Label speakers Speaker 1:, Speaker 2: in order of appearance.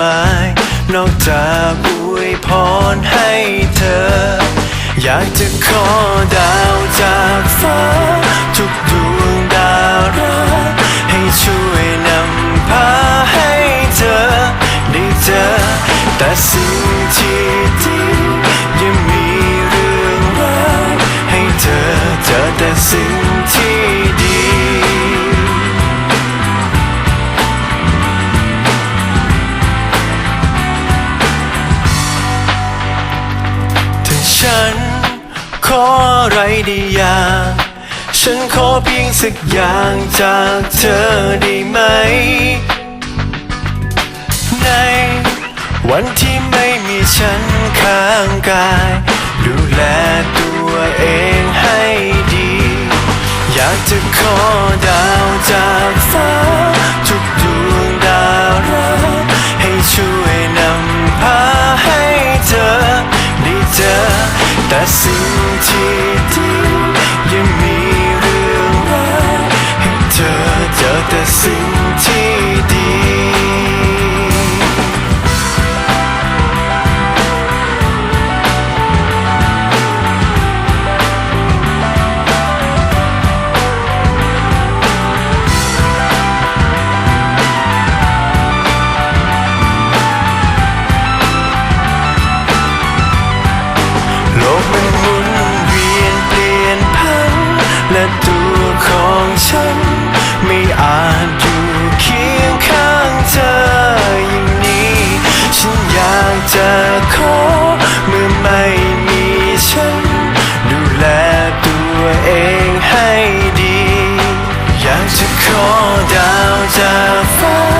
Speaker 1: มาย นอกจากอวยพรให้เธอ อยากจะขอ ฉัน ขออะไรดีอย่างฉันขอเพียงสักอย่างจากเธอได้ไหม ในวันที่ไม่มีฉันข้างกาย ดูแลตัว สิ่งที่ดียังมีเรื่องราให้เธอเจอแต่สิ่ง จะขอดาวจากฟ้า